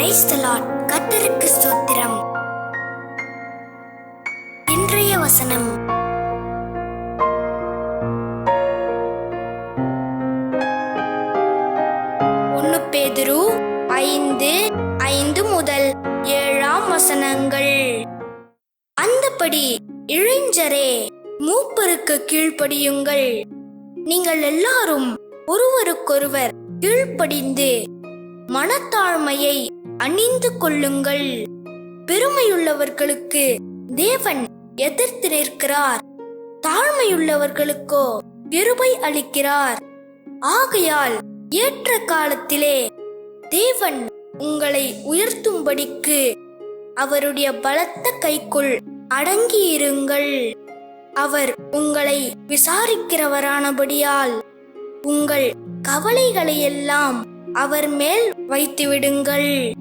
Praise the ஸ்தோத்திரம். இன்றைய வசனம். ஒன்னு பேதுரு ஐந்து ஐந்து முதல் ஏழாம் வசனங்கள். அந்தபடி இளைஞரே மூப்பருக்கு கீழ்ப்படியுங்கள். நீங்கள் எல்லாரும் ஒருவருக்கொருவர் கீழ்ப்படிந்து மனத்தாழ்மையை அணிந்து கொள்ளுங்கள். பெருமையுள்ளவர்களுக்கு தேவன் எதிர்த்து நிற்கிறார் தாழ்மையுள்ளவர்களுக்கோ கிருபை அளிக்கிறார். ஆகையால் ஏற்ற காலத்திலே தேவன் உங்களை உயர்த்தும்படிக்கு அவருடைய பலத்த கைக்குள் அடங்கியிருங்கள். அவர் உங்களை விசாரிக்கிறவரானபடியால் உங்கள் கவலைகளையெல்லாம் அவர் மேல் வைத்துவிடுங்கள்.